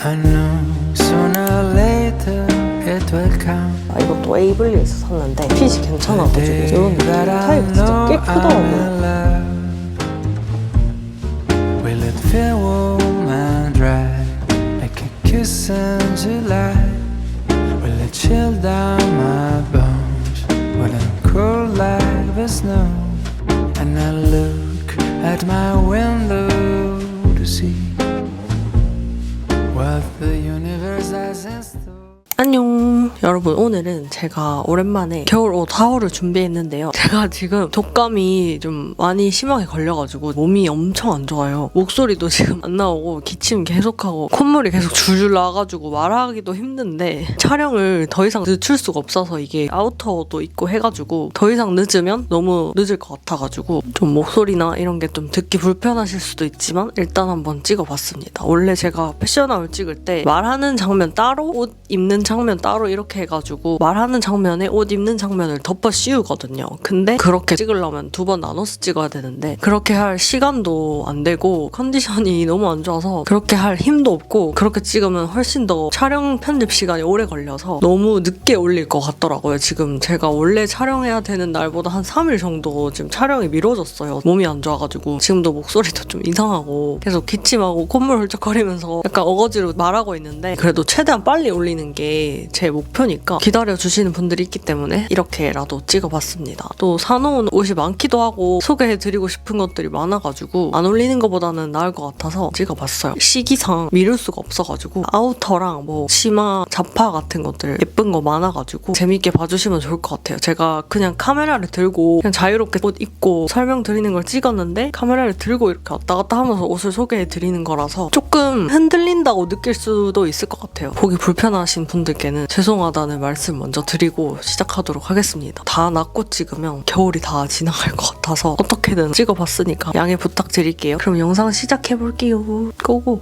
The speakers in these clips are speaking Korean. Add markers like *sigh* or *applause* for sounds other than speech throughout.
I knew sooner or later it would come. 아, 이것도 에이블리에서 샀는데 핏이 괜찮아가지고 The 이런 day that I 타입 진짜 꽤 know 크더라고요. I'm loved. Will it feel warm and dry like a kiss in July? Will it chill down my bones? Will it cool like the snow? And I look at my window 여러분 오늘은 제가 오랜만에 겨울 옷 하울을 준비했는데요. *laughs* 제가 지금 독감이 좀 많이 심하게 걸려가지고 몸이 엄청 안 좋아요. 목소리도 지금 안 나오고 기침 계속하고 콧물이 계속 줄줄 나가지고 말하기도 힘든데 촬영을 더 이상 늦출 수가 없어서 이게 아우터도 있고 해가지고 더 이상 늦으면 너무 늦을 것 같아가지고 좀 목소리나 이런 게 좀 듣기 불편하실 수도 있지만 일단 한번 찍어봤습니다. 원래 제가 패션아웃 찍을 때 말하는 장면 따로 옷 입는 장면 따로 이렇게 해가지고 말하는 장면에 옷 입는 장면을 덮어 씌우거든요. 근데 그렇게 찍으려면 두 번 나눠서 찍어야 되는데 그렇게 할 시간도 안 되고 컨디션이 너무 안 좋아서 그렇게 할 힘도 없고 그렇게 찍으면 훨씬 더 촬영 편집 시간이 오래 걸려서 너무 늦게 올릴 것 같더라고요. 지금 제가 원래 촬영해야 되는 날보다 한 3일 정도 지금 촬영이 미뤄졌어요. 몸이 안 좋아가지고 지금도 목소리도 좀 이상하고 계속 기침하고 콧물 훌쩍거리면서 약간 어거지로 말하고 있는데 그래도 최대한 빨리 올리는 게 제 목표 니까 기다려 주시는 분들이 있기 때문에 이렇게라도 찍어봤습니다. 또 사놓은 옷이 많기도 하고 소개해드리고 싶은 것들이 많아가지고 안 올리는 것보다는 나을 것 같아서 찍어봤어요. 시기상 미룰 수가 없어가지고 아우터랑 뭐 치마, 자파 같은 것들 예쁜 거 많아가지고 재밌게 봐주시면 좋을 것 같아요. 제가 그냥 카메라를 들고 그냥 자유롭게 옷 입고 설명드리는 걸 찍었는데 카메라를 들고 이렇게 왔다 갔다 하면서 옷을 소개해드리는 거라서 조금 흔들린다고 느낄 수도 있을 것 같아요. 보기 불편하신 분들께는 죄송하다 는 말씀 먼저 드리고 시작하도록 하겠습니다. 다 낫고 찍으면 겨울이 다 지나갈 것 같아서 어떻게든 찍어봤으니까 양해 부탁드릴게요. 그럼 영상 시작해볼게요. 고고!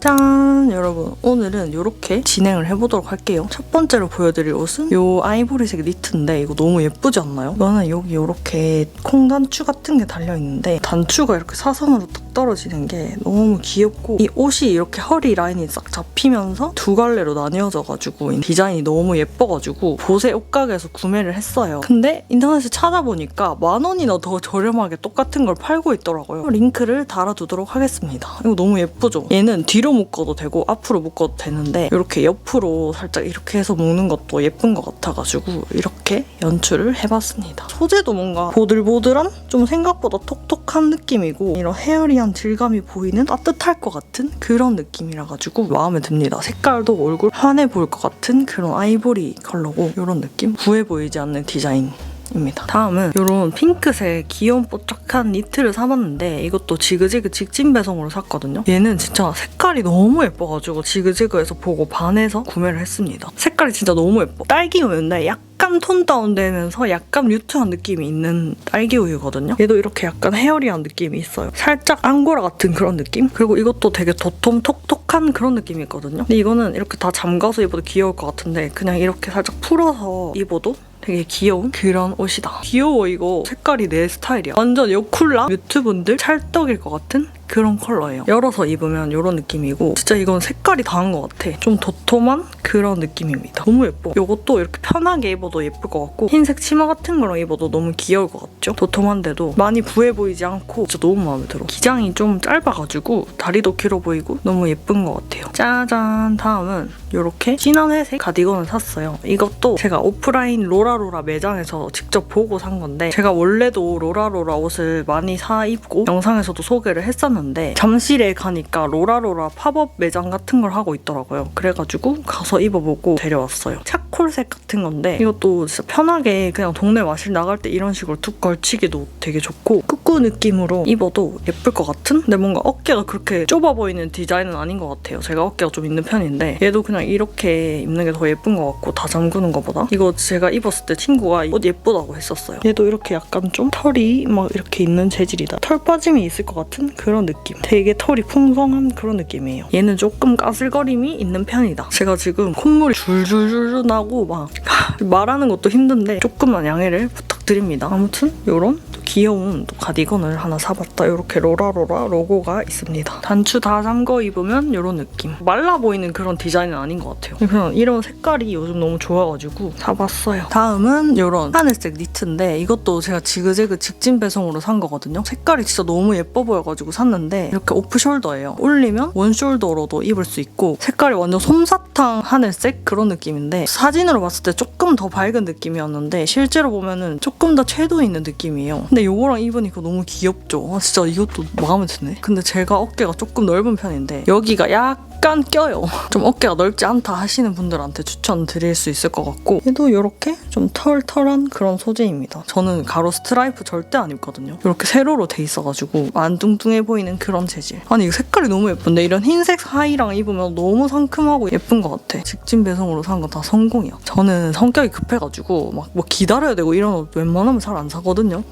짠 여러분. 오늘은 이렇게 진행을 해보도록 할게요. 첫 번째로 보여드릴 옷은 요 아이보리색 니트인데 이거 너무 예쁘지 않나요? 이거는 여기 이렇게 콩단추 같은 게 달려있는데 단추가 이렇게 사선으로 딱 떨어지는 게 너무 귀엽고 이 옷이 이렇게 허리 라인이 싹 잡히면서 두 갈래로 나뉘어져가지고 이 디자인이 너무 예뻐가지고 보세 옷가게에서 구매를 했어요. 근데 인터넷에 찾아보니까 만 원이나 더 저렴하게 똑같은 걸 팔고 있더라고요. 링크를 달아두도록 하겠습니다. 이거 너무 예쁘죠? 얘는 뒤로 묶어도 되고 앞으로 묶어도 되는데 이렇게 옆으로 살짝 이렇게 해서 묶는 것도 예쁜 것 같아가지고 이렇게 연출을 해봤습니다. 소재도 뭔가 보들보들한 좀 생각보다 톡톡한 느낌이고 이런 헤어리한 질감이 보이는 따뜻할 것 같은 그런 느낌이라 가지고 마음에 듭니다. 색깔도 얼굴 환해 보일 것 같은 그런 아이보리 컬러고 이런 느낌 부해 보이지 않는 디자인. 입니다. 다음은 이런 핑크색 귀여운 뽀짝한 니트를 사봤는데 이것도 지그재그 직진 배송으로 샀거든요. 얘는 진짜 색깔이 너무 예뻐가지고 지그재그에서 보고 반해서 구매를 했습니다. 색깔이 진짜 너무 예뻐. 딸기 우유인데 약간 톤 다운되면서 약간 뮤트한 느낌이 있는 딸기 우유거든요. 얘도 이렇게 약간 헤어리한 느낌이 있어요. 살짝 앙고라 같은 그런 느낌? 그리고 이것도 되게 도톰 톡톡한 그런 느낌이 있거든요. 근데 이거는 이렇게 다 잠가서 입어도 귀여울 것 같은데 그냥 이렇게 살짝 풀어서 입어도 되게 귀여운 그런 옷이다. 귀여워 이거. 색깔이 내 스타일이야. 완전 여쿨라 뮤트분들 찰떡일 것 같은 그런 컬러예요. 열어서 입으면 이런 느낌이고 진짜 이건 색깔이 다한 것 같아. 좀 도톰한 그런 느낌입니다. 너무 예뻐. 이것도 이렇게 편하게 입어도 예쁠 것 같고 흰색 치마 같은 거랑 입어도 너무 귀여울 것 같죠? 도톰한데도 많이 부해 보이지 않고 진짜 너무 마음에 들어. 기장이 좀 짧아가지고 다리도 길어 보이고 너무 예쁜 것 같아요. 짜잔! 다음은 이렇게 진한 회색 가디건을 샀어요. 이것도 제가 오프라인 로라로라 매장에서 직접 보고 산 건데 제가 원래도 로라로라 옷을 많이 사 입고 영상에서도 소개를 했었는데 잠실에 가니까 로라로라 팝업 매장 같은 걸 하고 있더라고요. 그래가지고 가서 입어보고 데려왔어요. 차콜색 같은 건데 이것도 진짜 편하게 그냥 동네 마실 나갈 때 이런 식으로 툭 걸치기도 되게 좋고 꾸꾸 느낌으로 입어도 예쁠 것 같은? 근데 뭔가 어깨가 그렇게 좁아 보이는 디자인은 아닌 것 같아요. 제가 어깨가 좀 있는 편인데 얘도 그냥 이렇게 입는 게 더 예쁜 것 같고 다 잠그는 것보다 이거 제가 입었을 때 친구가 옷 예쁘다고 했었어요. 얘도 이렇게 약간 좀 털이 막 이렇게 있는 재질이다. 털 빠짐이 있을 것 같은 그런 느낌. 되게 털이 풍성한 그런 느낌이에요. 얘는 조금 까슬거림이 있는 편이다. 제가 지금 콧물이 줄줄줄 나고 막 *laughs* 말하는 것도 힘든데 조금만 양해를 부탁 드립니다. 아무튼 이런 귀여운 가디건을 하나 사봤다. 이렇게 로라로라 로고가 있습니다. 단추 다 잠궈 입으면 이런 느낌. 말라 보이는 그런 디자인은 아닌 것 같아요. 그냥 이런 색깔이 요즘 너무 좋아가지고 사봤어요. 다음은 이런 하늘색 니트인데 이것도 제가 지그재그 직진 배송으로 산 거거든요. 색깔이 진짜 너무 예뻐 보여가지고 샀는데 이렇게 오프 숄더예요. 올리면 원 숄더로도 입을 수 있고 색깔이 완전 솜사탕 하늘색 그런 느낌인데 사진으로 봤을 때 조금 더 밝은 느낌이었는데 실제로 보면은 조금 더 채도 있는 느낌이에요. 근데 이거랑 입으니까 너무 귀엽죠. 아, 진짜 이것도 마음에 드네. 근데 제가 어깨가 조금 넓은 편인데 여기가 약간 껴요. 좀 어깨가 넓지 않다 하시는 분들한테 추천드릴 수 있을 것 같고 얘도 이렇게 좀 털털한 그런 소재입니다. 저는 가로 스트라이프 절대 안 입거든요. 이렇게 세로로 돼 있어가지고 안 뚱뚱해 보이는 그런 재질. 아니 이거 색깔이 너무 예쁜데 이런 흰색 하의랑 입으면 너무 상큼하고 예쁜 것 같아. 직진 배송으로 산 건 다 성공이야. 저는 성격이 급해가지고 막 뭐 기다려야 되고 이런 옷 웬만하면 잘 안 사거든요.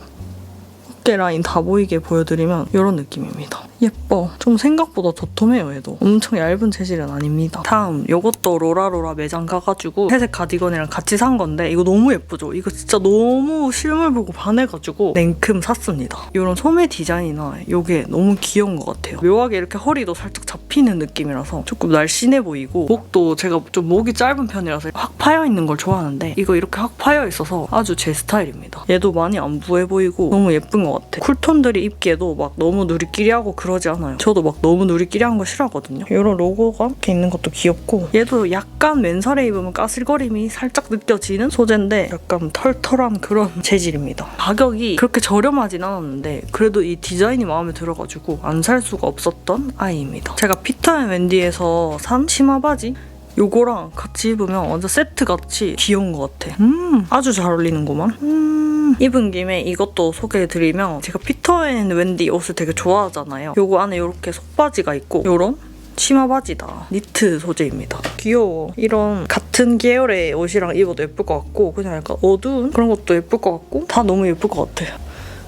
어깨 라인 다 보이게 보여드리면 이런 느낌입니다. 예뻐. 좀 생각보다 도톰해요, 얘도. 엄청 얇은 재질은 아닙니다. 다음, 이것도 로라로라 매장 가가지고 회색 가디건이랑 같이 산 건데 이거 너무 예쁘죠? 이거 진짜 너무 실물 보고 반해가지고 냉큼 샀습니다. 이런 소매 디자인이나 이게 너무 귀여운 것 같아요. 묘하게 이렇게 허리도 살짝 잡히는 느낌이라서 조금 날씬해 보이고 목도 제가 좀 목이 짧은 편이라서 확 파여 있는 걸 좋아하는데 이거 이렇게 확 파여 있어서 아주 제 스타일입니다. 얘도 많이 안 부해 보이고 너무 예쁜 것 같아. 쿨톤들이 입기에도 막 너무 누리끼리하고 그러지 않아요. 저도 막 너무 누리끼리한 거 싫어하거든요. 이런 로고가 이렇게 있는 것도 귀엽고 얘도 약간 맨살에 입으면 까슬거림이 살짝 느껴지는 소재인데 약간 털털한 그런 *laughs* 재질입니다. 가격이 그렇게 저렴하진 않았는데 그래도 이 디자인이 마음에 들어가지고 안 살 수가 없었던 아이입니다. 제가 피터앤wendy에서 산 치마 바지 요거랑 같이 입으면 완전 세트같이 귀여운 것 같아. 음, 아주 잘 어울리는구만. 음, 입은 김에 이것도 소개해드리면 제가 피터앤wendy 옷을 되게 좋아하잖아요. 요거 안에 이렇게 속바지가 있고 요런 치마 바지다. 니트 소재입니다. 귀여워. 이런 같은 계열의 옷이랑 입어도 예쁠 것 같고 그냥 약간 어두운 그런 것도 예쁠 것 같고 다 너무 예쁠 것 같아요.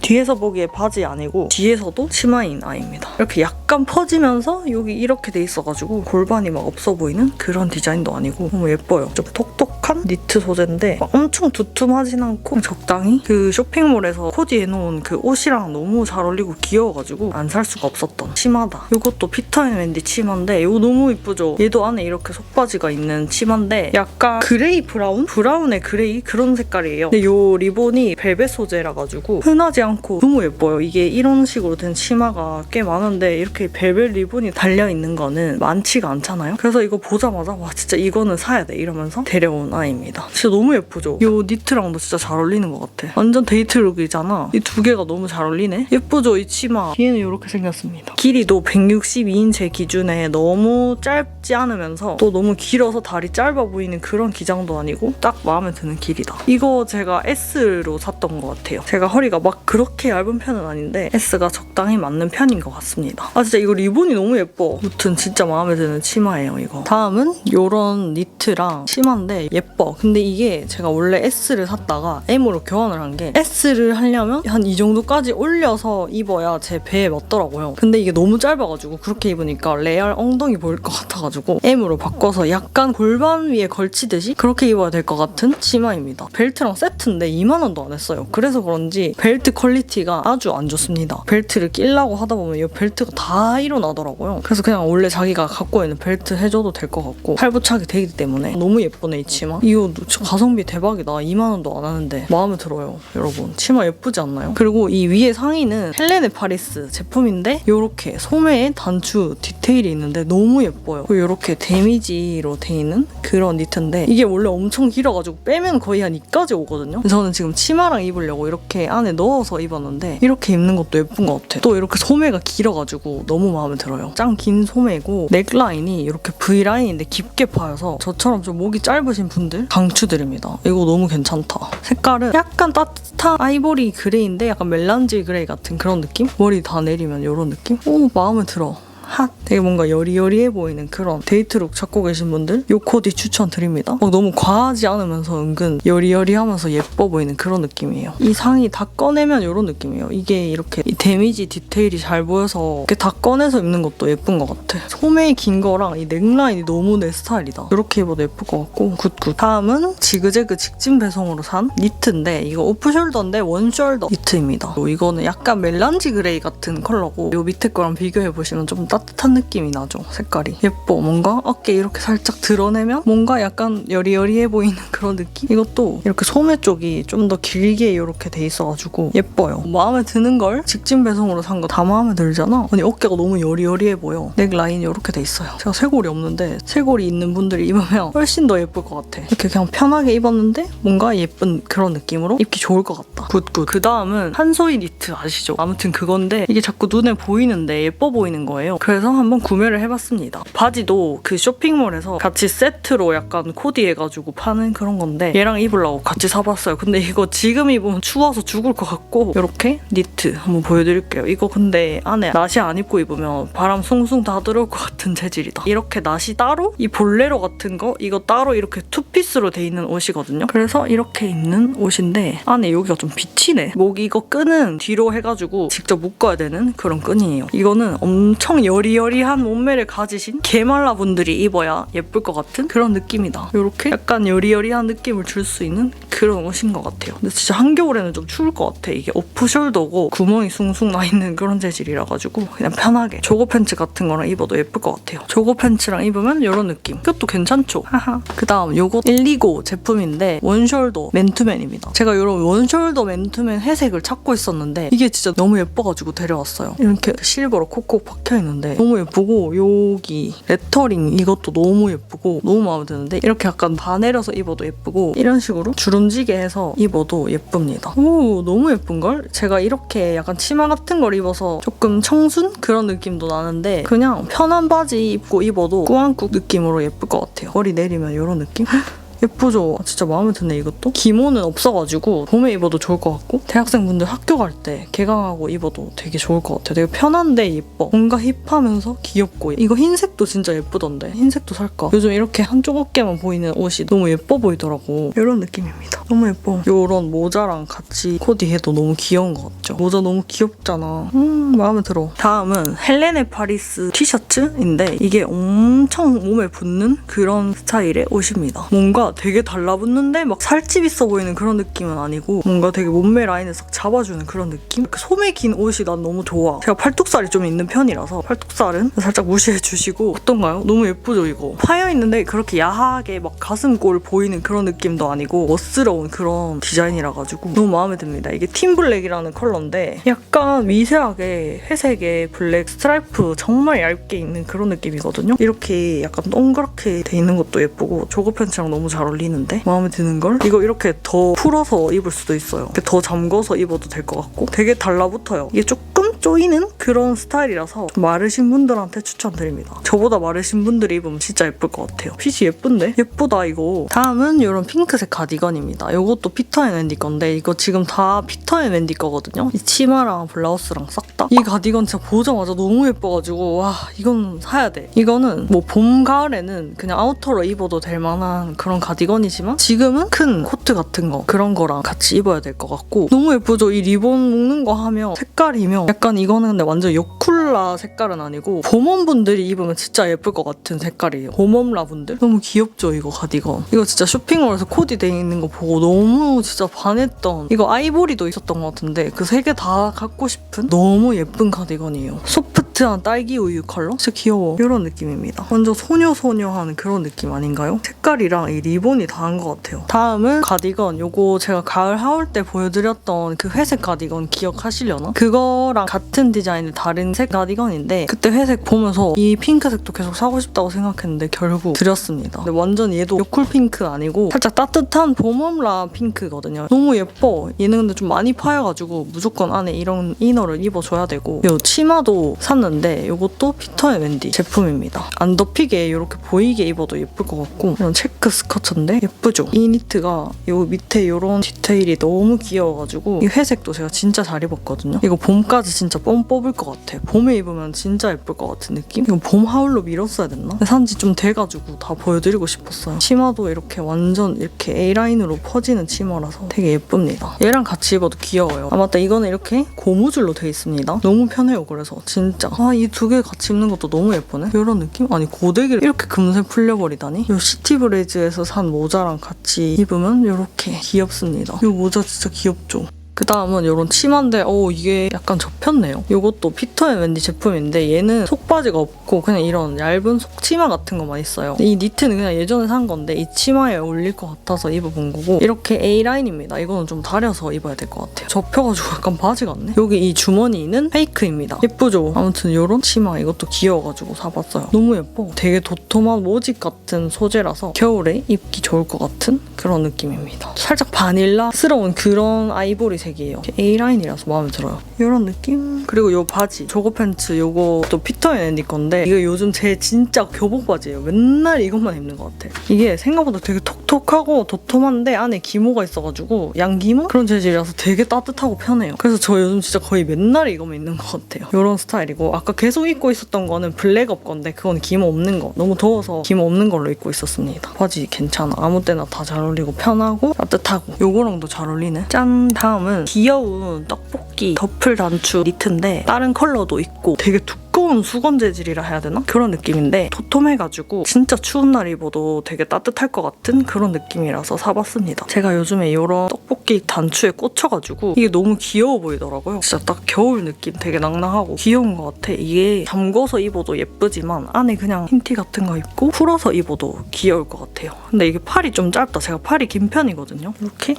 뒤에서 보기에 바지 아니고 뒤에서도 치마인 아이입니다. 이렇게 약간 퍼지면서 여기 이렇게 돼 있어가지고 골반이 막 없어 보이는 그런 디자인도 아니고 너무 예뻐요. 좀 톡톡한 니트 소재인데 막 엄청 두툼하진 않고 적당히 그 쇼핑몰에서 코디해놓은 그 옷이랑 너무 잘 어울리고 귀여워가지고 안 살 수가 없었던 치마다. 이것도 피터앤wendy 치마인데 이거 너무 이쁘죠? 얘도 안에 이렇게 속바지가 있는 치마인데 약간 그레이 브라운? 브라운의 그레이 그런 색깔이에요. 근데 이 리본이 벨벳 소재라 가지고 흔하지 않고 너무 예뻐요. 이게 이런 식으로 된 치마가 꽤 많은데 이렇게 벨벳 리본이 달려 있는 거는 많지가 않잖아요. 그래서 이거 보자마자 와 진짜 이거는 사야 돼 이러면서 데려온 아이입니다. 진짜 너무 예쁘죠? 이 니트랑도 진짜 잘 어울리는 것 같아. 완전 데이트 룩이잖아. 이 두 개가 너무 잘 어울리네. 예쁘죠 이 치마. 뒤에는 이렇게 생겼습니다. 길이도 162인체 기준에 너무 짧지 않으면서 또 너무 길어서 다리 짧아 보이는 그런 기장도 아니고 딱 마음에 드는 길이다. 이거 제가 S로 샀던 것 같아요. 제가 허리가 막 그 렇게 얇은 편은 아닌데 S가 적당히 맞는 편인 것 같습니다. 아 진짜 이거 리본이 너무 예뻐. 무튼 진짜 마음에 드는 치마예요 이거. 다음은 요런 니트랑 치마인데 예뻐. 근데 이게 제가 원래 S를 샀다가 M으로 교환을 한 게 S를 하려면 한 이 정도까지 올려서 입어야 제 배에 맞더라고요. 근데 이게 너무 짧아가지고 그렇게 입으니까 레알 엉덩이 보일 것 같아가지고 M으로 바꿔서 약간 골반 위에 걸치듯이 그렇게 입어야 될 것 같은 치마입니다. 벨트랑 세트인데 2만 원도 안 했어요. 그래서 그런지 벨트 퀄리티가 아주 안 좋습니다. 벨트를 끼려고 하다 보면 이 벨트가 다 일어나더라고요. 그래서 그냥 원래 자기가 갖고 있는 벨트 해줘도 될 것 같고 팔부착이 되기 때문에 너무 예쁘네 이 치마. 이거 가성비 대박이다. 2만 원도 안 하는데 마음에 들어요, 여러분. 치마 예쁘지 않나요? 그리고 이 위에 상의는 헬레네 파리스 제품인데 이렇게 소매에 단추 디테일이 있는데 너무 예뻐요. 그리고 이렇게 데미지로 돼 있는 그런 니트인데 이게 원래 엄청 길어가지고 빼면 거의 한 이까지 오거든요. 저는 지금 치마랑 입으려고 이렇게 안에 넣어서 입었는데 이렇게 입는 것도 예쁜 것 같아. 또 이렇게 소매가 길어가지고 너무 마음에 들어요. 짱 긴 소매고 넥라인이 이렇게 V 라인인데 깊게 파여서 저처럼 좀 목이 짧으신 분들 강추드립니다. 이거 너무 괜찮다. 색깔은 약간 따뜻한 아이보리 그레이인데 약간 멜란지 그레이 같은 그런 느낌? 머리 다 내리면 이런 느낌? 오 마음에 들어. 핫 되게 뭔가 여리여리해 보이는 그런 데이트룩 찾고 계신 분들 요 코디 추천드립니다. 막 너무 과하지 않으면서 은근 여리여리하면서 예뻐 보이는 그런 느낌이에요. 이 상의 다 꺼내면 이런 느낌이에요. 이게 이렇게 이 데미지 디테일이 잘 보여서 이렇게 다 꺼내서 입는 것도 예쁜 것 같아. 소매이 긴 거랑 이 넥라인이 너무 내 스타일이다. 이렇게 입어도 예쁠 것 같고 굿굿. 다음은 지그재그 직진 배송으로 산 니트인데 이거 오프숄더인데 원숄더 니트입니다. 요 이거는 약간 멜란지 그레이 같은 컬러고 요 밑에 거랑 비교해 보시면 좀 따뜻한 느낌이 나죠. 색깔이 예뻐. 뭔가 어깨 이렇게 살짝 드러내면 뭔가 약간 여리여리해 보이는 *laughs* 그런 느낌. 이것도 이렇게 소매 쪽이 좀 더 길게 이렇게 돼 있어가지고 예뻐요. 마음에 드는 걸 직진 배송으로 산 거 다 마음에 들잖아. 아니 어깨가 너무 여리여리해 보여. 넥 라인이 이렇게 돼 있어요. 제가 쇄골이 없는데 쇄골이 있는 분들이 입으면 *laughs* 훨씬 더 예쁠 것 같아. 이렇게 그냥 편하게 입었는데 뭔가 예쁜 그런 느낌으로 입기 좋을 것 같다. 굿굿. 그 다음은 한소희 니트 아시죠? 아무튼 그건데 이게 자꾸 눈에 보이는데 예뻐 보이는 거예요. 그래서 한번 구매를 해봤습니다. 바지도 그 쇼핑몰에서 같이 세트로 약간 코디해가지고 파는 그런 건데 얘랑 입으려고 같이 사봤어요. 근데 이거 지금 입으면 추워서 죽을 것 같고 이렇게 니트 한번 보여드릴게요. 이거 근데 안에 나시 안 입고 입으면 바람 숭숭 다 들어올 것 같은 재질이다. 이렇게 나시 따로 이 볼레로 같은 거 이거 따로 이렇게 투피스로 돼 있는 옷이거든요. 그래서 이렇게 입는 옷인데 안에 여기가 좀 비치네. 목 이거 끈은 뒤로 해가지고 직접 묶어야 되는 그런 끈이에요. 이거는 엄청 여 리여리한 몸매를 가지신 개말라 분들이 입어야 예쁠 것 같은 그런 느낌이다. 이렇게 약간 여리여리한 느낌을 줄 수 있는 그런 옷인 것 같아요. 근데 진짜 한겨울에는 좀 추울 것 같아. 이게 오프숄더고 구멍이 숭숭 나 있는 그런 재질이라 가지고 그냥 편하게 조거 팬츠 같은 거랑 입어도 예쁠 것 같아요. 조거 팬츠랑 입으면 이런 느낌. 이것도 괜찮죠? 하하. 그다음 요거 129 제품인데 원숄더 맨투맨입니다. 제가 이런 원숄더 맨투맨 회색을 찾고 있었는데 이게 진짜 너무 예뻐가지고 데려왔어요. 이렇게 실버로 콕콕 박혀 있는데 너무 예쁘고 여기 레터링 이것도 너무 예쁘고 너무 마음에 드는데 이렇게 약간 다 내려서 입어도 예쁘고 이런 식으로 주름지게 해서 입어도 예쁩니다. 오 너무 예쁜걸? 제가 이렇게 약간 치마 같은 걸 입어서 조금 청순 그런 느낌도 나는데 그냥 편한 바지 입고 입어도 꾸안꾸 느낌으로 예쁠 것 같아요. 머리 내리면 이런 느낌? *laughs* 예쁘죠? 진짜 마음에 드네 이것도. 기모는 없어가지고 봄에 입어도 좋을 것 같고 대학생분들 학교 갈 때 개강하고 입어도 되게 좋을 것 같아요. 되게 편한데 예뻐. 뭔가 힙하면서 귀엽고 이거 흰색도 진짜 예쁘던데 흰색도 살까? 요즘 이렇게 한쪽 어깨만 보이는 옷이 너무 예뻐 보이더라고. 이런 느낌입니다. 너무 예뻐. 요런 모자랑 같이 코디해도 너무 귀여운 것 같죠? 모자 너무 귀엽잖아. 음 마음에 들어. 다음은 헬레네 파리스 티셔츠인데 이게 엄청 몸에 붙는 그런 스타일의 옷입니다. 뭔가 되게 달라붙는데 막 살집 있어 보이는 그런 느낌은 아니고 뭔가 되게 몸매 라인을 싹 잡아주는 그런 느낌? 소매 긴 옷이 난 너무 좋아. 제가 팔뚝살이 좀 있는 편이라서 팔뚝살은 살짝 무시해 주시고 어떤가요? 너무 예쁘죠 이거? 파여 있는데 그렇게 야하게 막 가슴골 보이는 그런 느낌도 아니고 멋스러운 그런 디자인이라 가지고 너무 마음에 듭니다. 이게 팀블랙이라는 컬러인데 약간 미세하게 회색에 블랙 스트라이프 정말 얇게 있는 그런 느낌이거든요. 이렇게 약간 동그랗게 돼 있는 것도 예쁘고 조거 팬츠랑 너무 잘 어울리는데 마음에 드는 걸 이거 이렇게 더 풀어서 입을 수도 있어요. 더 잠궈서 입어도 될 것 같고 되게 달라붙어요. 이게 조금 조이는 그런 스타일이라서 마르신 분들한테 추천드립니다. 저보다 마르신 분들이 입으면 진짜 예쁠 것 같아요. 핏이 예쁜데? 예쁘다 이거. 다음은 이런 핑크색 가디건입니다. 이것도 피터앤wen디 건데 이거 지금 다 피터앤wen디 거거든요. 이 치마랑 블라우스랑 싹 다. 이 가디건 진짜 보자마자 너무 예뻐가지고 와 이건 사야 돼. 이거는 뭐 봄 가을에는 그냥 아우터로 입어도 될 만한 그런 가디건이지만 지금은 큰 코트 같은 거 그런 거랑 같이 입어야 될 것 같고 너무 예쁘죠. 이 리본 묶는 거 하면 색깔이면 약간 이거는 근데 완전 요쿨라 색깔은 아니고 봄원분들이 입으면 진짜 예쁠 것 같은 색깔이에요. 봄웜라 분들 너무 귀엽죠 이거 가디건. 이거 진짜 쇼핑몰에서 코디 돼 있는 거 보고 너무 진짜 반했던 이거 아이보리도 있었던 것 같은데 그 세 개 다 갖고 싶은 너무 예쁜 가디건이에요. 소프 트한 딸기 우유 컬러? 진짜 귀여워. 이런 느낌입니다. 완전 소녀소녀한 그런 느낌 아닌가요? 색깔이랑 이 리본이 다한 것 같아요. 다음은 가디건. 요거 제가 가을 하울 때 보여드렸던 그 회색 가디건 기억하시려나? 그거랑 같은 디자인의 다른 색 가디건인데 그때 회색 보면서 이 핑크색도 계속 사고 싶다고 생각했는데 결국 드렸습니다. 근데 완전 얘도 요쿨 핑크 아니고 살짝 따뜻한 봄웜라 핑크거든요. 너무 예뻐. 얘는 근데 좀 많이 파여가지고 무조건 안에 이런 이너를 입어줘야 되고 요 치마도 샀는데 입었는데 이것도 피터 앤 wen디 제품입니다. 안 덮이게 이렇게 보이게 입어도 예쁠 것 같고 이런 체크 스커트인데 예쁘죠? 이 니트가 이 밑에 이런 디테일이 너무 귀여워가지고 이 회색도 제가 진짜 잘 입었거든요. 이거 봄까지 진짜 뻥 뽑을 것 같아. 봄에 입으면 진짜 예쁠 것 같은 느낌? 이거 봄 하울로 밀었어야 됐나? 산지 좀 돼가지고 다 보여드리고 싶었어요. 치마도 이렇게 완전 이렇게 A라인으로 퍼지는 치마라서 되게 예쁩니다. 얘랑 같이 입어도 귀여워요. 아 맞다 이거는 이렇게 고무줄로 돼 있습니다. 너무 편해요 그래서 진짜 아 이 두 개 같이 입는 것도 너무 예쁘네. 이런 느낌? 아니 고데기를 이렇게 금세 풀려버리다니? 이 시티브레이즈에서 산 모자랑 같이 입으면 이렇게 귀엽습니다. 이 모자 진짜 귀엽죠? 그 다음은 이런 치마인데 어 이게 약간 접혔네요. 이것도 피터 앤 웬디 제품인데 얘는 속바지가 없고 그냥 이런 얇은 속치마 같은 거만 있어요. 이 니트는 그냥 예전에 산 건데 이 치마에 어울릴 것 같아서 입어본 거고 이렇게 A 라인입니다. 이거는 좀 다려서 입어야 될 것 같아요. 접혀가지고 약간 바지 같네. 여기 이 주머니는 페이크입니다. 예쁘죠? 아무튼 이런 치마 이것도 귀여워가지고 사봤어요. 너무 예뻐. 되게 도톰한 모직 같은 소재라서 겨울에 입기 좋을 것 같은 그런 느낌입니다. 살짝 바닐라스러운 그런 아이보리 색이에요. A 라인이라서 마음에 들어요. 이런 느낌. 그리고 요 바지, 조거 팬츠 요것도 피터 앤 앤디 건데 이거 요즘 제 진짜 교복 바지예요. 맨날 이것만 입는 것 같아. 이게 생각보다 되게 톡톡하고 도톰한데 안에 기모가 있어가지고 양기모 그런 재질이라서 되게 따뜻하고 편해요. 그래서 저 요즘 진짜 거의 맨날 이거만 입는 것 같아요. 이런 스타일이고 아까 계속 입고 있었던 거는 블랙업 건데 그건 기모 없는 거. 너무 더워서 기모 없는 걸로 입고 있었습니다. 바지 괜찮아. 아무 때나 다 잘 어울리고 편하고 따뜻하고 요거랑도 잘 어울리네. 짠 다음은 귀여운 떡볶이 더플 단추 니트인데 다른 컬러도 있고 되게 두꺼운 수건 재질이라 해야 되나? 그런 느낌인데 도톰해가지고 진짜 추운 날 입어도 되게 따뜻할 것 같은 그런 느낌이라서 사봤습니다. 제가 요즘에 이런 떡볶이 단추에 꽂혀가지고 이게 너무 귀여워 보이더라고요. 진짜 딱 겨울 느낌 되게 낭낭하고 귀여운 것 같아. 이게 잠궈서 입어도 예쁘지만 안에 그냥 흰 티 같은 거 입고 풀어서 입어도 귀여울 것 같아요. 근데 이게 팔이 좀 짧다. 제가 팔이 긴 편이거든요. 이렇게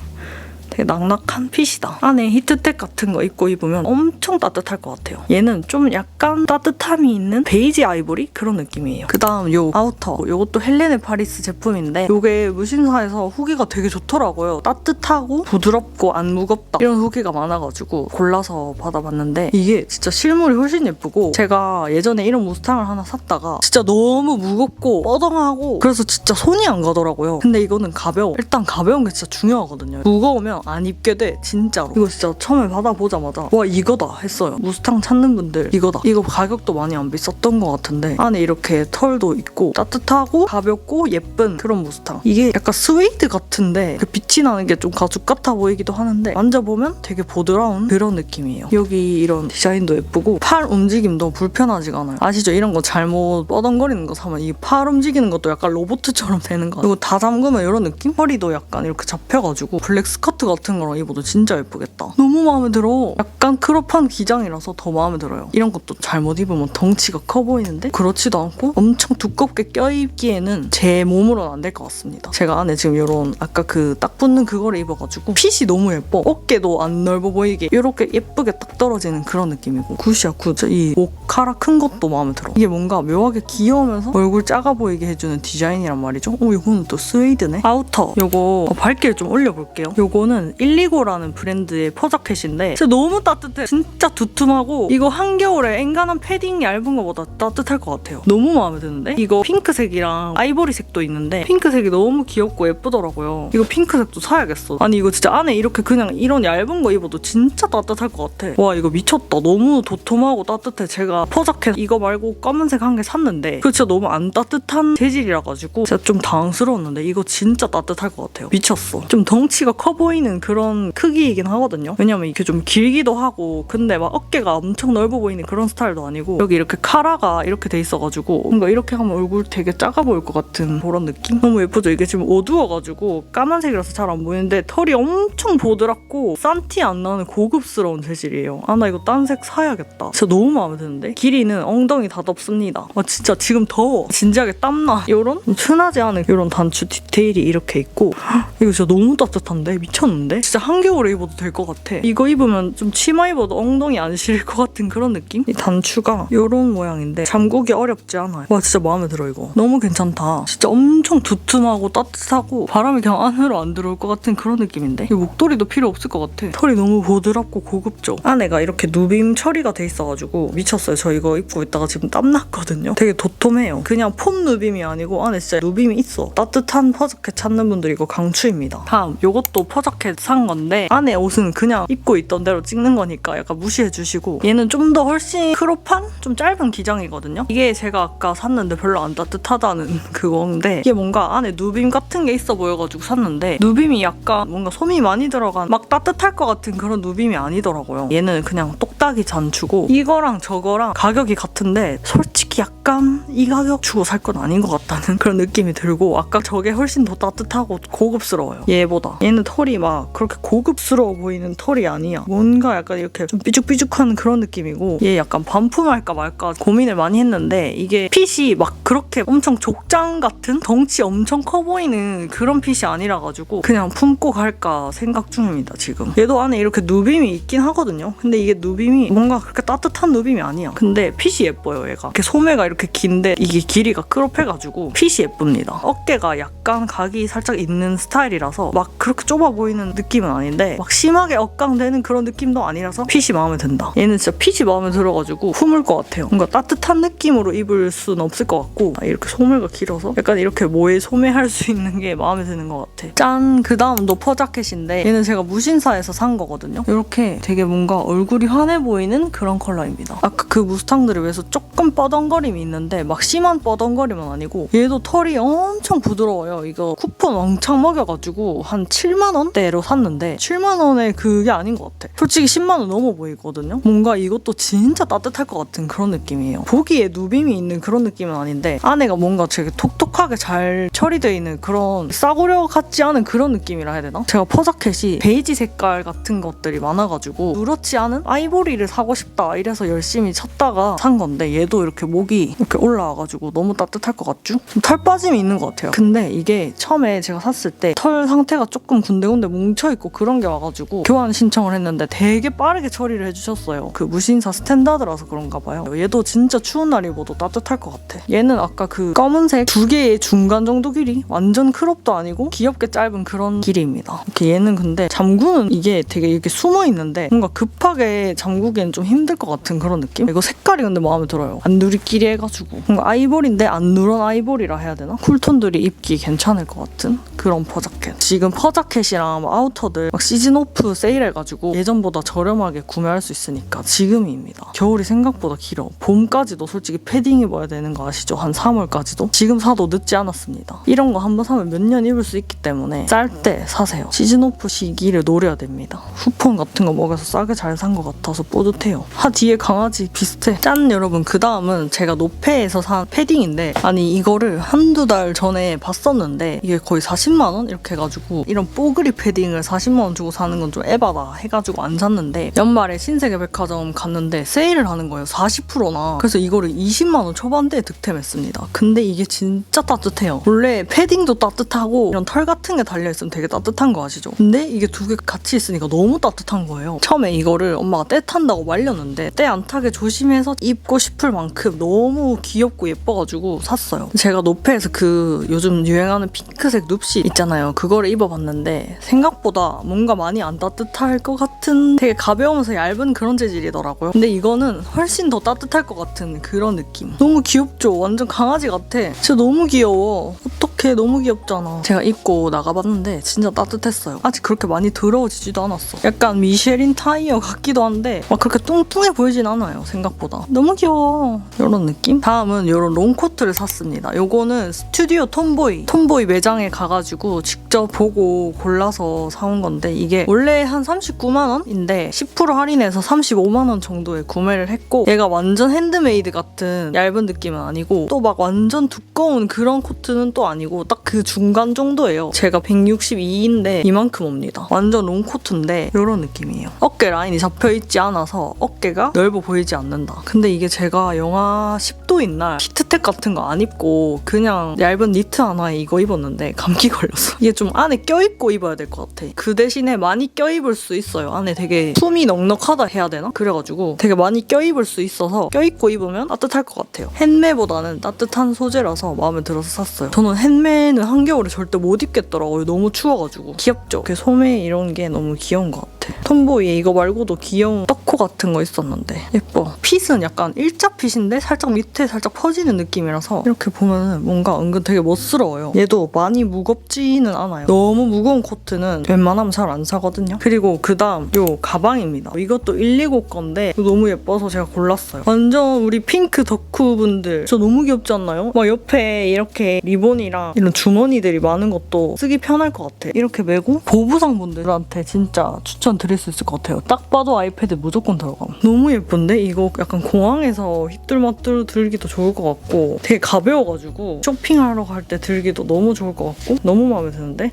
되게 낙낙한 핏이다. 안에 히트텍 같은 거 입고 입으면 엄청 따뜻할 것 같아요. 얘는 좀 약간 따뜻함이 있는 베이지 아이보리 그런 느낌이에요. 그 다음 요 아우터. 요것도 헬레네 파리스 제품인데 요게 무신사에서 후기가 되게 좋더라고요. 따뜻하고 부드럽고 안 무겁다. 이런 후기가 많아가지고 골라서 받아봤는데 이게 진짜 실물이 훨씬 예쁘고 제가 예전에 이런 무스탕을 하나 샀다가 진짜 너무 무겁고 뻐덩하고 그래서 진짜 손이 안 가더라고요. 근데 이거는 가벼워. 일단 가벼운 게 진짜 중요하거든요. 무거우면 안 입게 돼 진짜로. 이거 진짜 처음에 받아보자마자 와 이거다 했어요. 무스탕 찾는 분들 이거다. 이거 가격도 많이 안 비쌌던 것 같은데 안에 이렇게 털도 있고 따뜻하고 가볍고 예쁜 그런 무스탕. 이게 약간 스웨이드 같은데 그 빛이 나는 게 좀 가죽 같아 보이기도 하는데 만져보면 되게 보드라운 그런 느낌이에요. 여기 이런 디자인도 예쁘고 팔 움직임도 불편하지가 않아요. 아시죠? 이런 거 잘못 뻐덩거리는 거 사면 이 팔 움직이는 것도 약간 로봇처럼 되는 거. 그리고 다 잠그면 이런 느낌? 허리도 약간 이렇게 잡혀가지고 블랙 스커트 같은 거랑 입어도 진짜 예쁘겠다. 너무 마음에 들어. 약간 크롭한 기장이라서 더 마음에 들어요. 이런 것도 잘못 입으면 덩치가 커 보이는데 그렇지도 않고 엄청 두껍게 껴입기에는 제 몸으로는 안 될 것 같습니다. 제가 안에 지금 이런 아까 그 딱 붙는 그거를 입어가지고 핏이 너무 예뻐. 어깨도 안 넓어 보이게 이렇게 예쁘게 딱 떨어지는 그런 느낌이고 굿이야 굿. 이 목카라 큰 것도 마음에 들어. 이게 뭔가 묘하게 귀여우면서 얼굴 작아 보이게 해주는 디자인이란 말이죠. 어 이거는 또 스웨이드네. 아우터 요거 어, 밝기를 좀 올려볼게요. 요거는 129라는 브랜드의 퍼자켓인데 진짜 너무 따뜻해. 진짜 두툼하고 이거 한겨울에 엔간한 패딩 얇은 거보다 따뜻할 것 같아요. 너무 마음에 드는데? 이거 핑크색이랑 아이보리색도 있는데 핑크색이 너무 귀엽고 예쁘더라고요. 이거 핑크색도 사야겠어. 아니 이거 진짜 안에 이렇게 그냥 이런 얇은 거 입어도 진짜 따뜻할 것 같아. 와 이거 미쳤다. 너무 도톰하고 따뜻해. 제가 퍼자켓 이거 말고 검은색 한 개 샀는데 그 진짜 너무 안 따뜻한 재질이라 가지고 진짜 좀 당황스러웠는데 이거 진짜 따뜻할 것 같아요. 미쳤어. 좀 덩치가 커 보이는 그런 크기이긴 하거든요. 왜냐면 이게 좀 길기도 하고 근데 막 어깨가 엄청 넓어 보이는 그런 스타일도 아니고 여기 이렇게 카라가 이렇게 돼 있어가지고 뭔가 이렇게 하면 얼굴 되게 작아 보일 것 같은 그런 느낌? 너무 예쁘죠? 이게 지금 어두워가지고 까만색이라서 잘 안 보이는데 털이 엄청 보드랍고 싼 티 안 나는 고급스러운 재질이에요. 아 나 이거 딴 색 사야겠다. 진짜 너무 마음에 드는데? 길이는 엉덩이 다 덥습니다. 아 진짜 지금 더워. 진지하게 땀나. 이런 흔하지 않은 이런 단추 디테일이 이렇게 있고 헉, 이거 진짜 너무 따뜻한데? 미쳤나? 귀여운데? 진짜 한겨울에 입어도 될 것 같아. 이거 입으면 좀 치마 입어도 엉덩이 안 시릴 것 같은 그런 느낌? 이 단추가 이런 모양인데 잠그기 어렵지 않아요. 와 진짜 마음에 들어 이거. 너무 괜찮다. 진짜 엄청 두툼하고 따뜻하고 바람이 그냥 안으로 안 들어올 것 같은 그런 느낌인데 이 목도리도 필요 없을 것 같아. 털이 너무 보드랍고 고급져. 안에가 이렇게 누빔 처리가 돼 있어가지고 미쳤어요. 저 이거 입고 있다가 지금 땀 났거든요. 되게 도톰해요. 그냥 폼 누빔이 아니고 안에 진짜 누빔이 있어. 따뜻한 퍼저켓 찾는 분들 이거 강추입니다. 다음 요것도 퍼저켓 산 건데 안에 옷은 그냥 입고 있던 대로 찍는 거니까 약간 무시해 주시고 얘는 좀 더 훨씬 크롭한 좀 짧은 기장이거든요. 이게 제가 아까 샀는데 별로 안 따뜻하다는 *laughs* 그건데 이게 뭔가 안에 누빔 같은 게 있어 보여가지고 샀는데 누빔이 약간 뭔가 솜이 많이 들어간 막 따뜻할 것 같은 그런 누빔이 아니더라고요. 얘는 그냥 똑딱이 잔추고 이거랑 저거랑 가격이 같은데 솔직히 약간 이 가격 주고 살 건 아닌 것 같다는 그런 느낌이 들고 아까 저게 훨씬 더 따뜻하고 고급스러워요. 얘보다 얘는 털이 막 그렇게 고급스러워 보이는 털이 아니야. 뭔가 약간 이렇게 좀 삐죽삐죽한 그런 느낌이고 얘 약간 반품할까 말까 고민을 많이 했는데 이게 핏이 막 그렇게 엄청 족장 같은 덩치 엄청 커 보이는 그런 핏이 아니라 가지고 그냥 품고 갈까 생각 중입니다 지금. 얘도 안에 이렇게 누빔이 있긴 하거든요. 근데 이게 누빔이 뭔가 그렇게 따뜻한 누빔이 아니야. 근데 핏이 예뻐요 얘가. 이렇게 소매가 이렇게 긴데 이게 길이가 크롭해가지고 핏이 예쁩니다. 어깨가 약간 각이 살짝 있는 스타일이라서 막 그렇게 좁아 보이는 느낌은 아닌데 막 심하게 억강되는 그런 느낌도 아니라서 핏이 마음에 든다. 얘는 진짜 핏이 마음에 들어가지고 품을 것 같아요. 뭔가 따뜻한 느낌으로 입을 수는 없을 것 같고 아, 이렇게 소매가 길어서 약간 이렇게 모에 소매할 수 있는 게 마음에 드는 것 같아. 짠! 그 다음 노퍼 자켓인데 얘는 제가 무신사에서 산 거거든요. 이렇게 되게 뭔가 얼굴이 환해 보이는 그런 컬러입니다. 아까 그 무스탕들에 비해서 조금 뻐덩거림이 있는데 막 심한 뻐덩거림은 아니고 얘도 털이 엄청 부드러워요. 이거 쿠폰 왕창 먹여가지고 한 7만 원대로 샀는데 7만 원에 그게 아닌 것 같아. 솔직히 10만 원 넘어 보이거든요. 뭔가 이것도 진짜 따뜻할 것 같은 그런 느낌이에요. 보기에 누빔이 있는 그런 느낌은 아닌데 안에가 뭔가 되게 톡톡하게 잘 처리되어 있는 그런 싸구려 같지 않은 그런 느낌이라 해야 되나? 제가 퍼자켓이 베이지 색깔 같은 것들이 많아가지고 누렇지 않은 아이보리를 사고 싶다 이래서 열심히 찾다가 산 건데 얘도 이렇게 목이 이렇게 올라와가지고 너무 따뜻할 것 같죠? 좀털 빠짐이 있는 것 같아요. 근데 이게 처음에 제가 샀을 때 털 상태가 조금 군데군데 뭉 쳐있고 그런 게 와가지고 교환 신청을 했는데 되게 빠르게 처리를 해주셨어요. 그 무신사 스탠다드라서 그런가 봐요. 얘도 진짜 추운 날 입어도 따뜻할 것 같아. 얘는 아까 그 검은색 두 개의 중간 정도 길이? 완전 크롭도 아니고 귀엽게 짧은 그런 길이입니다. 이렇게 얘는 근데 잠구는 이게 되게 이렇게 숨어 있는데 뭔가 급하게 잠그기엔 좀 힘들 것 같은 그런 느낌? 이거 색깔이 근데 마음에 들어요. 안 누리끼리 해가지고 뭔가 아이보리인데 안 누런 아이보리라 해야 되나? 쿨톤들이 입기 괜찮을 것 같은 그런 퍼자켓. 지금 퍼자켓이랑 뭐 아우터들 막 시즌 오프 세일해가지고 예전보다 저렴하게 구매할 수 있으니까 지금입니다. 겨울이 생각보다 길어. 봄까지도 솔직히 패딩 입어야 되는 거 아시죠? 한 3월까지도? 지금 사도 늦지 않았습니다. 이런 거 한번 사면 몇 년 입을 수 있기 때문에 쌀 때 사세요. 시즌 오프 시기를 노려야 됩니다. 쿠폰 같은 거 먹여서 싸게 잘 산 것 같아서 뿌듯해요. 하 뒤에 강아지 비슷해. 짠 여러분 그 다음은 제가 노페에서 산 패딩인데 아니 이거를 한두 달 전에 봤었는데 이게 거의 40만 원 이렇게 해가지고 이런 뽀글이 패딩 을 40만 원 주고 사는 건 좀 에바다 해가지고 안 샀는데 연말에 신세계 백화점 갔는데 세일을 하는 거예요 40%나. 그래서 이거를 20만 원 초반대에 득템했습니다. 근데 이게 진짜 따뜻해요. 원래 패딩도 따뜻하고 이런 털 같은 게 달려있으면 되게 따뜻한 거 아시죠? 근데 이게 두 개 같이 있으니까 너무 따뜻한 거예요. 처음에 이거를 엄마가 때 탄다고 말렸는데 때 안 타게 조심해서 입고 싶을 만큼 너무 귀엽고 예뻐가지고 샀어요. 제가 노페에서 그 요즘 유행하는 핑크색 눕시 있잖아요. 그거를 입어봤는데 생각 보다 뭔가 많이 안 따뜻할 것 같은 되게 가벼우면서 얇은 그런 재질이더라고요. 근데 이거는 훨씬 더 따뜻할 것 같은 그런 느낌. 너무 귀엽죠? 완전 강아지 같아. 진짜 너무 귀여워. 어떡해. 너무 귀엽잖아. 제가 입고 나가봤는데 진짜 따뜻했어요. 아직 그렇게 많이 더러워지지도 않았어. 약간 미쉐린 타이어 같기도 한데 막 그렇게 뚱뚱해 보이진 않아요 생각보다. 너무 귀여워. 이런 느낌? 다음은 이런 롱코트를 샀습니다. 요거는 스튜디오 톰보이. 톰보이 매장에 가가지고 직접 보고 골라서 사온 건데 이게 원래 한 39만 원인데 10% 할인해서 35만 원 정도에 구매를 했고 얘가 완전 핸드메이드 같은 얇은 느낌은 아니고 또 막 완전 두꺼운 그런 코트는 또 아니고 딱 그 중간 정도예요. 제가 162인데 이만큼 옵니다. 완전 롱 코트인데 이런 느낌이에요. 어깨 라인이 잡혀 있지 않아서 어깨가 넓어 보이지 않는다. 근데 이게 제가 영하 10도인 날 히트텍 같은 거 안 입고 그냥 얇은 니트 하나에 이거 입었는데 감기 걸렸어. 이게 좀 안에 껴입고 입어야 될 것 같아. 그 대신에 많이 껴입을 수 있어요. 안에 되게 숨이 넉넉하다 해야 되나? 그래가지고 되게 많이 껴입을 수 있어서 껴입고 입으면 따뜻할 것 같아요. 헨메보다는 따뜻한 소재라서 마음에 들어서 샀어요. 저는 헨메는 한겨울에 절대 못 입겠더라고요. 너무 추워가지고. 귀엽죠? 그 소매 이런 게 너무 귀여운 것 같아. 톰보이에 이거 말고도 귀여운 떡코 같은 거 있었는데 예뻐. 핏은 약간 일자 핏인데 살짝 밑에 살짝 퍼지는 느낌이라서 이렇게 보면은 뭔가 은근 되게 멋스러워요. 얘도 많이 무겁지는 않아요. 너무 무거운 코트는 웬만하면 잘 안 사거든요. 그리고 그 다음 요 가방입니다. 이것도 129 건데 너무 예뻐서 제가 골랐어요. 완전 우리 핑크 덕후 분들 저 너무 귀엽지 않나요? 막 옆에 이렇게 리본이랑 이런 주머니들이 많은 것도 쓰기 편할 것 같아. 이렇게 메고 보부상 분들한테 진짜 추천드릴 수 있을 것 같아요. 딱 봐도 아이패드 무조건 들어감. 너무 예쁜데 이거 약간 공항에서 휘뚤마뚤 들기도 좋을 것 같고 되게 가벼워가지고 쇼핑하러 갈 때 들기도 너무 좋을 것 같고 너무 마음에 드는데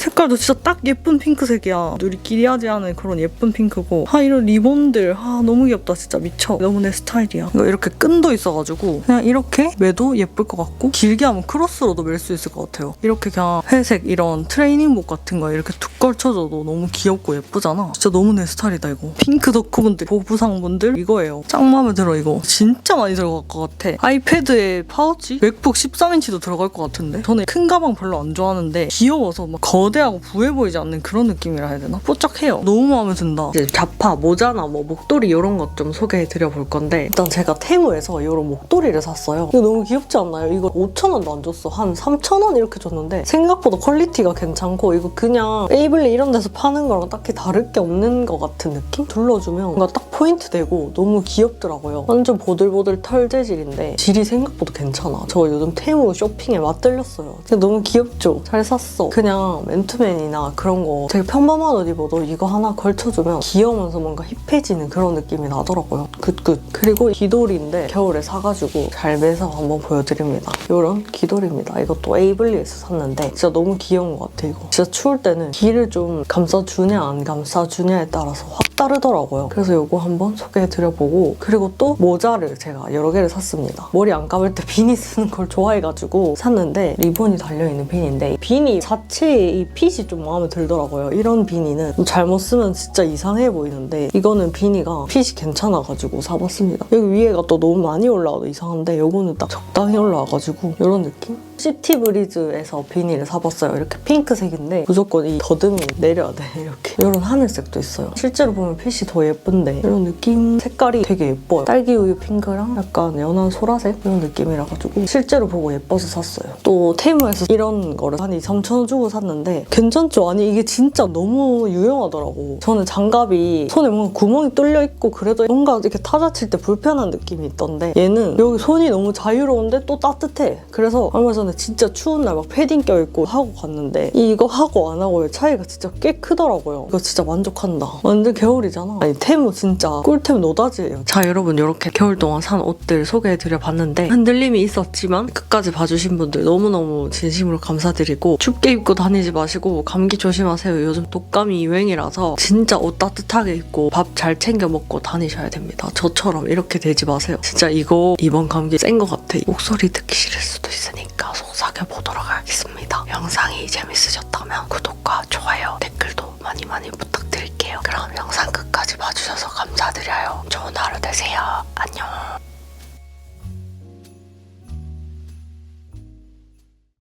색깔도 진짜 딱 예쁜 핑크색이야. 우리끼리 하지 않은 그런 예쁜 핑크고. 아, 이런 리본들. 아, 너무 귀엽다. 진짜 미쳐. 너무 내 스타일이야. 이거 이렇게 끈도 있어가지고 그냥 이렇게 매도 예쁠 것 같고 길게 하면 크로스로도 멜 수 있을 것 같아요. 이렇게 그냥 회색 이런 트레이닝복 같은 거 이렇게 툭 걸쳐줘도 너무 귀엽고 예쁘잖아. 진짜 너무 내 스타일이다, 이거. 핑크 덕후분들, 보부상분들 이거예요. 짱 마음에 들어, 이거. 진짜 많이 들어갈 것 같아. 아이패드에 파우치? 맥북 13인치도 들어갈 것 같은데? 저는 큰 가방 별로 안 좋아하는데 귀여워서 막 거 대하고 부해 보이지 않는 그런 느낌이라 해야 되나? 뽀짝해요. 너무 마음에 든다. 이제 자파, 모자나 뭐 목도리 이런 것 좀 소개해드려 볼 건데 일단 제가 테무에서 이런 목도리를 샀어요. 이거 너무 귀엽지 않나요? 이거 5,000원도 안 줬어. 한 3,000원 이렇게 줬는데 생각보다 퀄리티가 괜찮고 이거 그냥 에이블리 이런 데서 파는 거랑 딱히 다를 게 없는 것 같은 느낌? 둘러주면 뭔가 딱 포인트 되고 너무 귀엽더라고요. 완전 보들보들 털 재질인데 질이 생각보다 괜찮아. 저 요즘 테무 쇼핑에 맛들렸어요. 너무 귀엽죠? 잘 샀어. 그냥 맨 투맨이나 그런 거 되게 평범한 옷 입어도 이거 하나 걸쳐주면 귀여우면서 뭔가 힙해지는 그런 느낌이 나더라고요. 굿굿. 그리고 귀돌이인데 겨울에 사가지고 잘 매서 한번 보여드립니다. 이런 귀돌이입니다. 이것도 에이블리에서 샀는데 진짜 너무 귀여운 것 같아 이거. 진짜 추울 때는 귀를 좀 감싸주냐 안 감싸주냐에 따라서 확 다르더라고요. 그래서 이거 한번 소개해드려보고 그리고 또 모자를 제가 여러 개를 샀습니다. 머리 안 감을 때 *laughs* 비니 쓰는 걸 좋아해가지고 샀는데 리본이 달려있는 비니인데 비니 자체의 이 핏이 좀 마음에 들더라고요. 이런 비니는 잘못 쓰면 진짜 이상해 보이는데 이거는 비니가 핏이 괜찮아가지고 사봤습니다. 여기 위에가 또 너무 많이 올라와도 이상한데 이거는 딱 적당히 올라와가지고 이런 느낌? 시티 브리즈에서 비니를 사봤어요. 이렇게 핑크색인데 무조건 이 더듬이 내려야 돼. *laughs* 이렇게. 이런 하늘색도 있어요. 실제로 보면 핏이 더 예쁜데 이런 느낌 색깔이 되게 예뻐요. 딸기 우유 핑크랑 약간 연한 소라색 이런 느낌이라 가지고 실제로 보고 예뻐서 샀어요. 또 테이무에서 이런 거를 한 2, 3천 원 주고 샀는데 괜찮죠? 아니 이게 진짜 너무 유용하더라고. 저는 장갑이 손에 뭔가 구멍이 뚫려 있고 그래도 뭔가 이렇게 타자 칠 때 불편한 느낌이 있던데 얘는 여기 손이 너무 자유로운데 또 따뜻해. 그래서 얼마 전에 진짜 추운 날 막 패딩 껴입고 하고 갔는데 이거 하고 안 하고의 차이가 진짜 꽤 크더라고요. 이거 진짜 만족한다. 완전 겨울이잖아. 아니 테무 진짜 꿀템 노다지예요. 자 여러분 이렇게 겨울 동안 산 옷들 소개해드려 봤는데 흔들림이 있었지만 끝까지 봐주신 분들 너무너무 진심으로 감사드리고 춥게 입고 다니지 마시고 감기 조심하세요. 요즘 독감이 유행이라서 진짜 옷 따뜻하게 입고 밥 잘 챙겨 먹고 다니셔야 됩니다. 저처럼 이렇게 되지 마세요. 진짜 이거 이번 감기 센 것 같아. 목소리 듣기 싫을 수도 있으니까 속삭여 보도록 하겠습니다. 영상이 재밌으셨다면 구독과 좋아요, 댓글도 많이 많이 부탁드릴게요. 그럼 영상 끝까지 봐주셔서 감사드려요. 좋은 하루 되세요. 안녕.